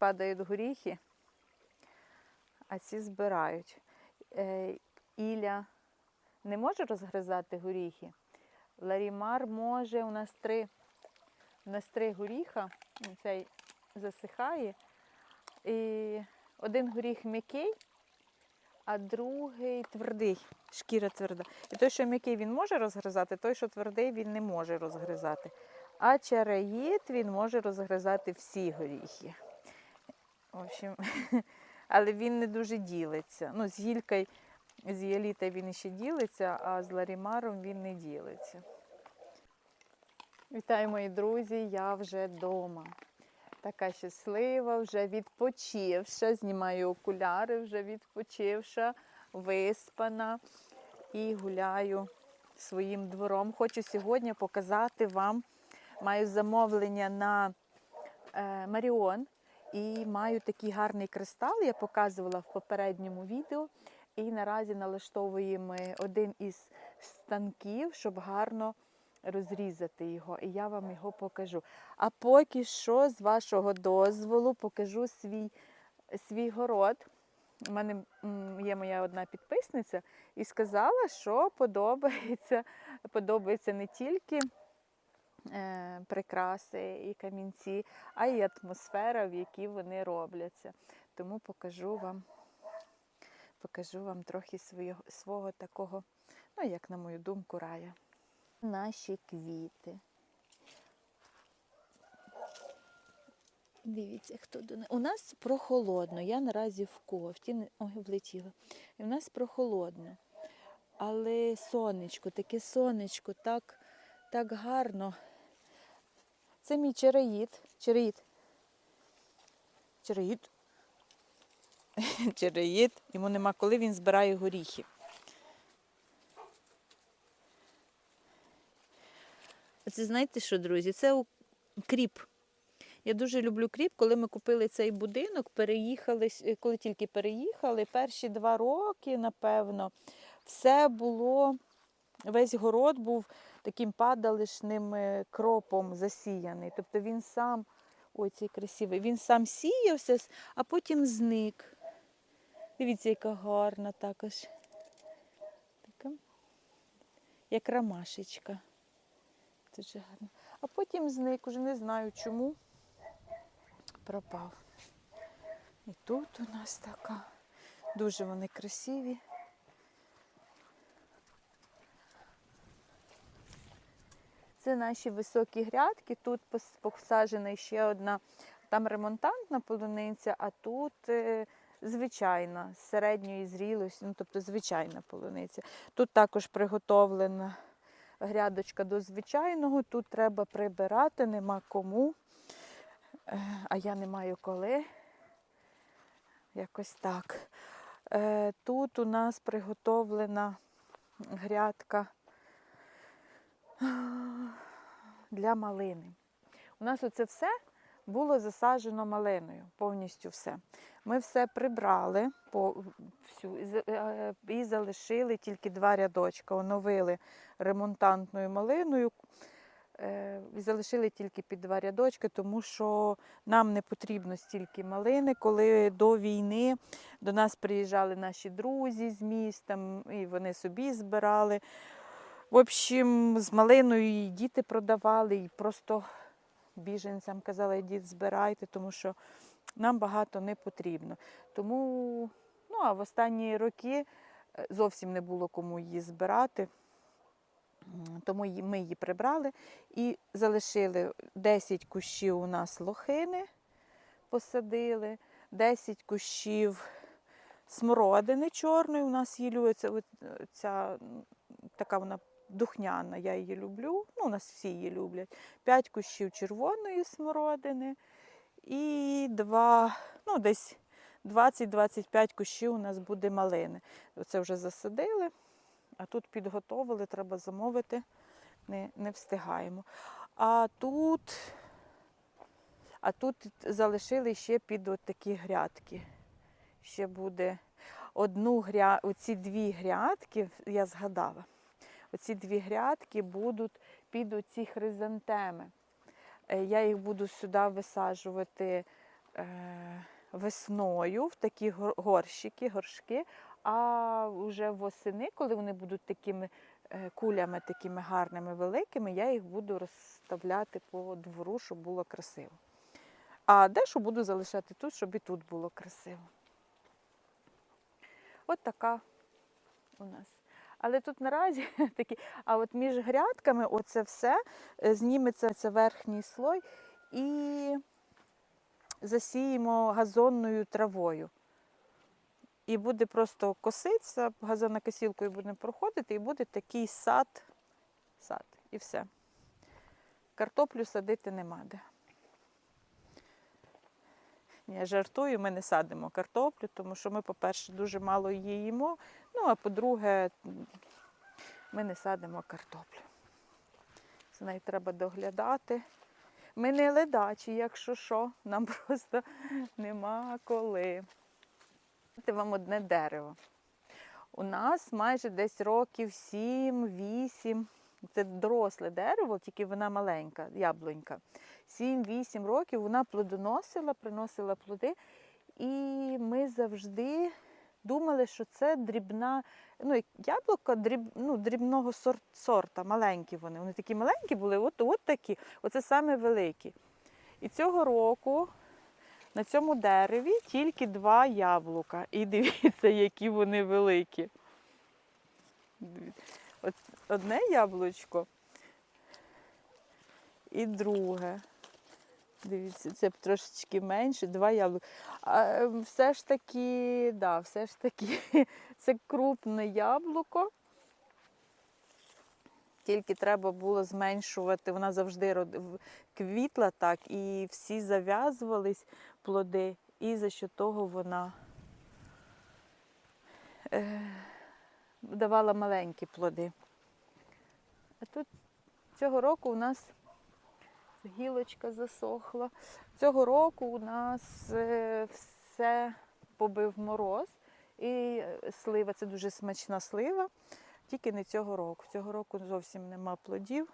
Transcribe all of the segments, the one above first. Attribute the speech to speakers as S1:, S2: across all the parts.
S1: падають горіхи, а ці збирають. Е, Іля не може розгризати горіхи. Ларімар може, у нас три, у нас три горіха, цей засихає. І один горіх м'який, а другий твердий, шкіра тверда. І той, що м'який, він може розгризати, той, що твердий, він не може розгризати. А чараїд він може розгризати всі горіхи. В общем, але він не дуже ділиться. Ну, з гількою, з Єлітою він ще ділиться, а з Ларімаром він не ділиться. Вітаю, мої друзі! Я вже вдома. Така щаслива, вже відпочивша. Знімаю окуляри, вже відпочивша, виспана і гуляю своїм двором. Хочу сьогодні показати вам. Маю замовлення на е, Маріон і маю такий гарний кристал. Я показувала в попередньому відео. І наразі налаштовуємо один із станків, щоб гарно розрізати його. І я вам його покажу. А поки що, з вашого дозволу, покажу свій, свій город. У мене є моя одна підписниця і сказала, що подобається, подобається не тільки прикраси і камінці, а й атмосфера, в якій вони робляться. Тому покажу вам, покажу вам трохи свого, свого такого, ну, як на мою думку, рая. Наші квіти. Дивіться, хто до нас. У нас прохолодно. Я наразі в кофті. Ой, влетіла. І в нас прохолодно. Але сонечко, таке сонечко, так, так гарно. Це мій череїд. Череїд. Череїд. Череїд. Йому нема коли він збирає горіхи. Це знаєте що, друзі? Це кріп. Я дуже люблю кріп. Коли ми купили цей будинок, переїхали, коли тільки переїхали, перші два роки, напевно, все було, весь город був таким падалишним е, кропом засіяний. Тобто він сам, ой, цей красивий, він сам сіявся, а потім зник. Дивіться, яка гарна також. Така, як ромашечка. Дуже гарно. А потім зник, уже не знаю чому. Пропав. І тут у нас така. Дуже вони красиві. Це наші високі грядки. Тут посаджена ще одна, там ремонтантна полуниця, а тут е, звичайна, середньої зрілості, ну тобто звичайна полуниця. Тут також приготовлена грядочка до звичайного. Тут треба прибирати, нема кому. Е, А я не маю коли. Якось так. Е, Тут у нас приготовлена грядка для малини. У нас оце все було засаджено малиною, повністю все. Ми все прибрали по всю е, і залишили тільки два рядочка, оновили ремонтантною малиною. е, І залишили тільки під два рядочки, тому що нам не потрібно стільки малини. Коли до війни до нас приїжджали наші друзі з міста, м, і вони собі збирали. В общем, з малиною і діти продавали, і просто біженцям казали, йдіть збирайте, тому що нам багато не потрібно. Тому, ну а в останні роки е, зовсім не було кому її збирати. Тому ми її прибрали і залишили 10 кущів у нас лохини, посадили, 10 кущів смородини чорної. У нас любить ця, така вона духняна, я її люблю. Ну, у нас всі її люблять. 5 кущів червоної смородини і два, ну, десь 20-25 кущів у нас буде малини. Оце вже засадили, а тут підготовили, треба замовити, не, не встигаємо. А тут, а тут залишили ще під от такі грядки. Ще буде одну гря... оці дві грядки, я згадала. Оці дві грядки будуть під оці хризантеми. Е, Я їх буду сюди висаджувати е, весною в такі горщики, горшки, а вже восени, коли вони будуть такими е, кулями, такими гарними, великими, я їх буду розставляти по двору, щоб було красиво. А дещо буду залишати тут, щоб і тут було красиво. От така у нас. Але тут наразі такі, а от між грядками оце все е, зніметься це верхній слой і засіємо газонною травою. І буде просто коситься, газонокосілкою будемо проходити, і буде такий сад, сад, і все. Картоплю садити нема де. Я жартую, ми не садимо картоплю, тому що ми, по-перше, дуже мало її їмо. Ну, а по-друге, ми не садимо картоплю. За нею треба доглядати. Ми не ледачі, якщо що, нам просто нема коли. Вам одне дерево. У нас майже десь років 7-8. Це доросле дерево, тільки вона маленька, яблунька. 7-8 років вона плодоносила, приносила плоди. І ми завжди думали, що це дрібна, ну, яблука дріб, ну, дрібного сорт, сорта, маленькі вони. Вони такі маленькі були, от, от такі, оце саме великі. І цього року на цьому дереві тільки два яблука. І дивіться, які вони великі. Одне яблучко і друге. Дивіться, це трошечки менше, два яблука. А е, все ж таки, да, все ж таки, це крупне яблуко. Тільки треба було зменшувати, вона завжди род- квітла так, і всі зав'язувались плоди, і за що того вона давала маленькі плоди. А тут цього року у нас гілочка засохла. Цього року у нас е, все побив мороз. І е, слива це дуже смачна слива, тільки не цього року. Цього року зовсім нема плодів.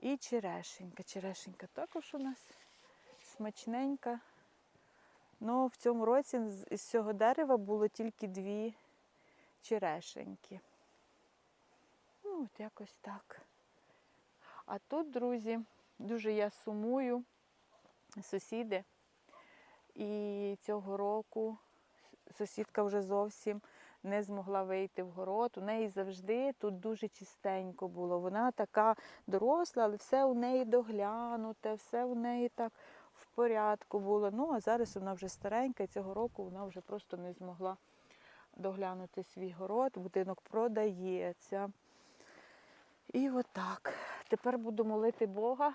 S1: І черешенька. Черешенька також у нас смачненька. Ну, в цьому році з- цього дерева було тільки дві черешеньки. Ну, от якось так. А тут, друзі, дуже я сумую, сусіди. І цього року сусідка вже зовсім не змогла вийти в город. У неї завжди тут дуже чистенько було. Вона така доросла, але все у неї доглянуте, все у неї так в порядку було. Ну, а зараз вона вже старенька, і цього року вона вже просто не змогла доглянути свій город. Будинок продається. І отак. Тепер буду молити Бога.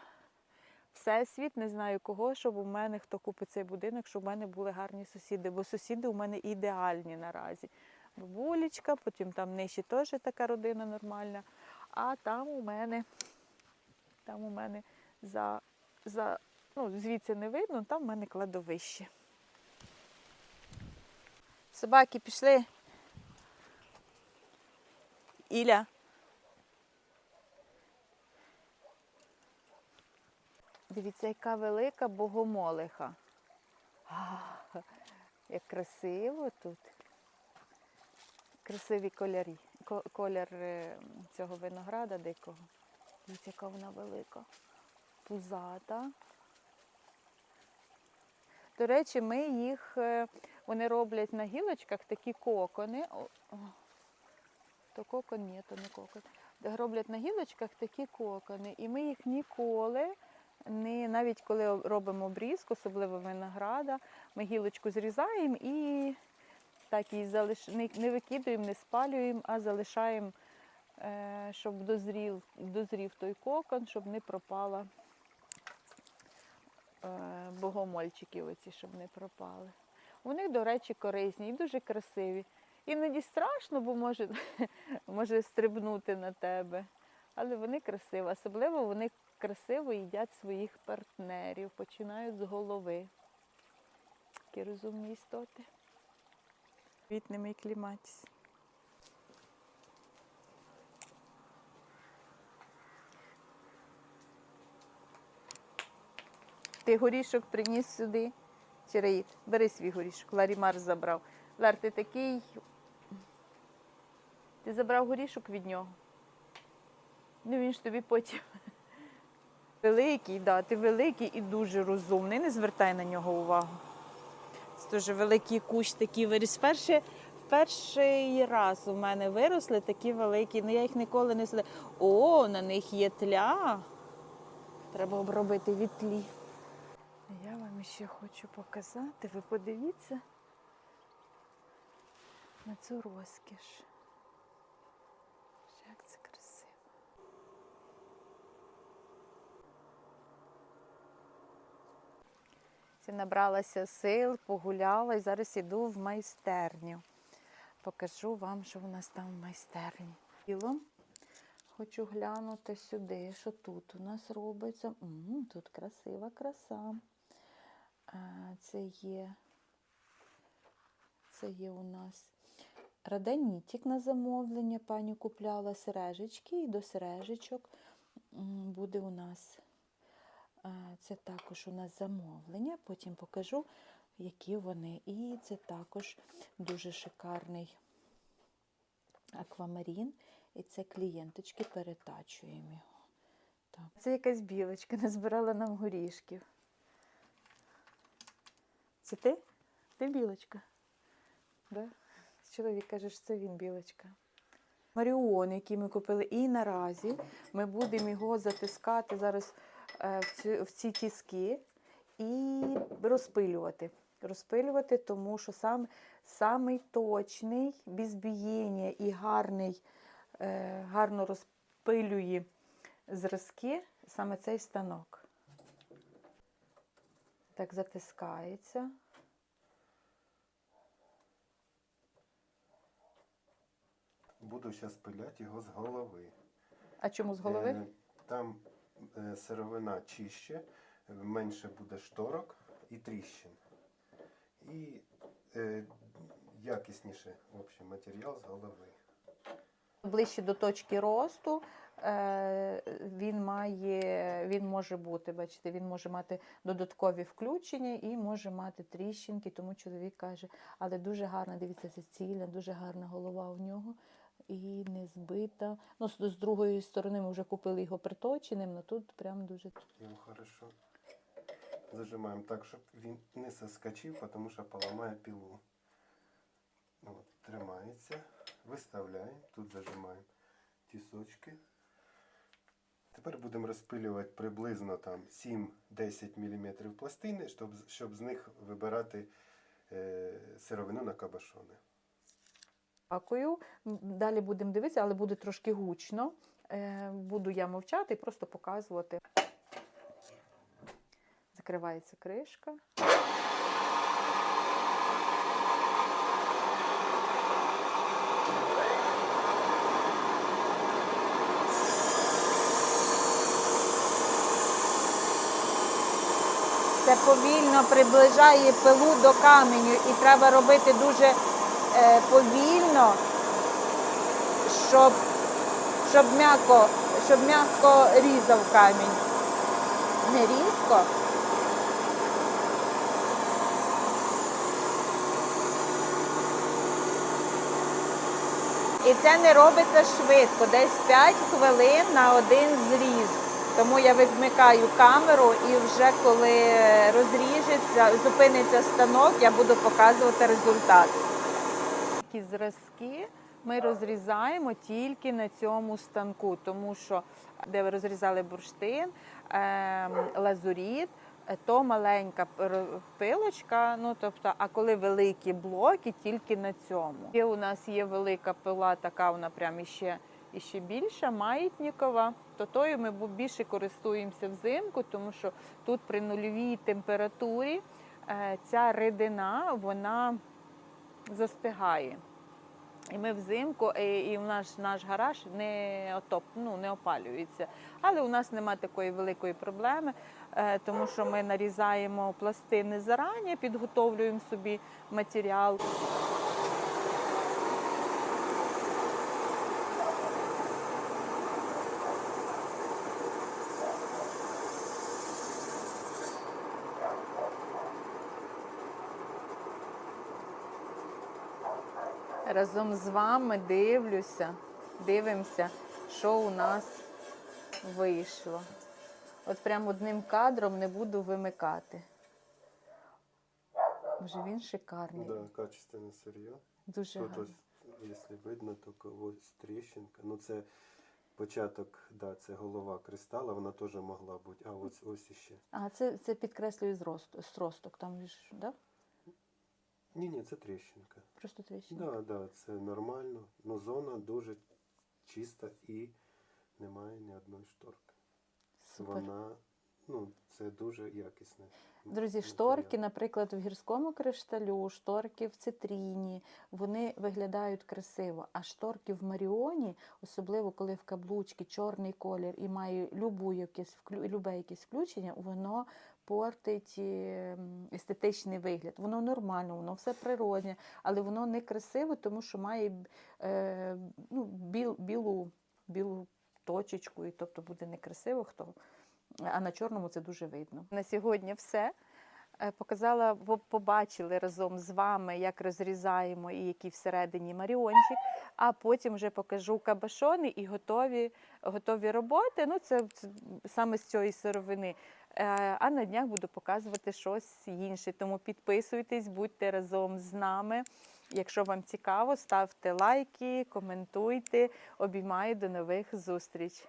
S1: Всесвіт, не знаю кого, щоб у мене хто купить цей будинок, щоб у мене були гарні сусіди, бо сусіди у мене ідеальні наразі. Бабулечка, потім там нижче теж така родина нормальна. А там у мене, там у мене за, за ну, звідси не видно, там у мене кладовище. Собаки пішли. Іля. Дивіться, яка велика богомолиха. А, як красиво тут. Красиві кольорі. Колір е, цього винограда дикого. Дивіться, яка вона велика. Пузата. До речі, ми їх, е, вони роблять на гілочках такі кокони. То кокон, ні, то не кокон. Роблять на гілочках такі кокони. І ми їх ніколи не, навіть коли робимо обрізку, особливо винограда, ми гілочку зрізаємо і так її залиш... не, не викидуємо, не спалюємо, а залишаємо, е, щоб дозрів, дозрів той кокон, щоб не пропала е, богомольчики оці, щоб не пропали. Вони, до речі, корисні і дуже красиві. Іноді страшно, бо може, може стрибнути на тебе. Але вони красиві. Особливо вони красиво їдять своїх партнерів, починають з голови. Такі розумні істоти. Квітними і кліматіс. Ти горішок приніс сюди. Чи Раїд? Бери свій горішок. Ларімар забрав. Лар, ти такий. Ти забрав горішок від нього. Ну він ж тобі потім. Великий, да, ти великий і дуже розумний. Не звертай на нього увагу. Це дуже великий кущ такий виріс. Перший, перший раз у мене виросли такі великі, ну я їх ніколи не садила. О, на них є тля. Треба обробити від тлі. Я вам ще хочу показати, ви подивіться на цю розкіш. Як це красиво. Набралася сил, погуляла і зараз іду в майстерню. Покажу вам, що у нас там в майстерні. Тіло. Хочу глянути сюди, що тут у нас робиться. М, тут красива краса. Це є, це є у нас раданітік на замовлення. Пані купляла сережечки, і до сережечок буде у нас. Це також у нас замовлення. Потім покажу, які вони. І це також дуже шикарний аквамарін. І це клієнточки перетачуємо його. Так. Це якась білочка, назбирала нам горішків. Це ти? Ти білочка? Да? Чоловік каже, що це він білочка. Маріон, який ми купили, і наразі ми будемо його затискати зараз е, в, ці, тіски і розпилювати. Розпилювати, тому що сам, самий точний, без і гарний, е, гарно розпилює зразки саме цей станок. Так затискається.
S2: Буду зараз пиляти його з голови.
S1: А чому з голови?
S2: Е, Там е, сировина чище, менше буде шторок і тріщин. І е, якісніше в общем, матеріал з голови.
S1: Ближче до точки росту е, він має, він може бути, бачите, він може мати додаткові включення і може мати тріщинки, тому чоловік каже, але дуже гарна, дивіться, це цільна, дуже гарна голова у нього і не збита. Ну, з, з другої сторони ми вже купили його приточеним, але тут прям дуже.
S2: Його хорошо зажимаємо так, щоб він не соскочив, тому що поламає пілу. От, тримається, виставляємо, тут зажимаємо тісочки. Тепер будемо розпилювати приблизно там 7-10 мм пластини, щоб, щоб з них вибирати е, сировину на кабашони.
S1: Дякую. Далі будемо дивитися, але буде трошки гучно. Е, Буду я мовчати і просто показувати. Закривається кришка. Це повільно приближає пилу до каменю і треба робити дуже повільно, щоб, щоб м'яко, щоб м'яко різав камінь. Не різко. І це не робиться швидко, десь 5 хвилин на один зріз. Тому я вимикаю камеру і вже коли розріжеться, зупиниться станок, я буду показувати результат. Такі зразки ми розрізаємо тільки на цьому станку, тому що де ви розрізали бурштин, ем, лазуріт, е, то маленька пилочка. Ну тобто, а коли великі блоки, тільки на цьому. І у нас є велика пила, така вона прям іще, іще більша, маятникова. То тою ми більше користуємося взимку, тому що тут при нульовій температурі е, ця рідина вона застигає. І ми взимку, і, в наш, наш гараж не отоп, ну, не опалюється. Але у нас немає такої великої проблеми, е, тому що ми нарізаємо пластини зарані, підготовлюємо собі матеріал. Разом з вами дивлюся, дивимося, що у нас вийшло. От прям одним кадром не буду вимикати. Боже, він шикарний.
S2: Да, качественне сырье.
S1: Дуже
S2: Тут
S1: гарний.
S2: ось, якщо видно, то ось тріщинка. Ну це початок, да, це голова кристала, вона теж могла бути. А ось ось іще.
S1: А це, це підкреслює зрост, зросток. Там ж, да?
S2: Ні, ні, це тріщинка.
S1: Просто тріщина.
S2: Да, да, це нормально. Ну зона дуже чиста і немає ні одної шторки.
S1: Супер.
S2: Вона, ну, це дуже якісне.
S1: Друзі,
S2: матеріал.
S1: шторки, наприклад, в гірському кришталю, шторки в цитріні, вони виглядають красиво. А шторки в Маріоні, особливо коли в каблучки чорний колір і має любу якесь, любе якесь включення, воно портить ем, естетичний вигляд. Воно нормально, воно все природне, але воно не красиве, тому що має е, ну, біл, білу, білу точечку, і тобто буде некрасиво хто. А на чорному це дуже видно. На сьогодні все. Е, Показала, побачили разом з вами, як розрізаємо і який всередині маріончик. А потім вже покажу кабашони і готові, готові роботи. Ну, це, це саме з цієї сировини. Е, А на днях буду показувати щось інше. Тому підписуйтесь, будьте разом з нами. Якщо вам цікаво, ставте лайки, коментуйте. Обіймаю до нових зустріч.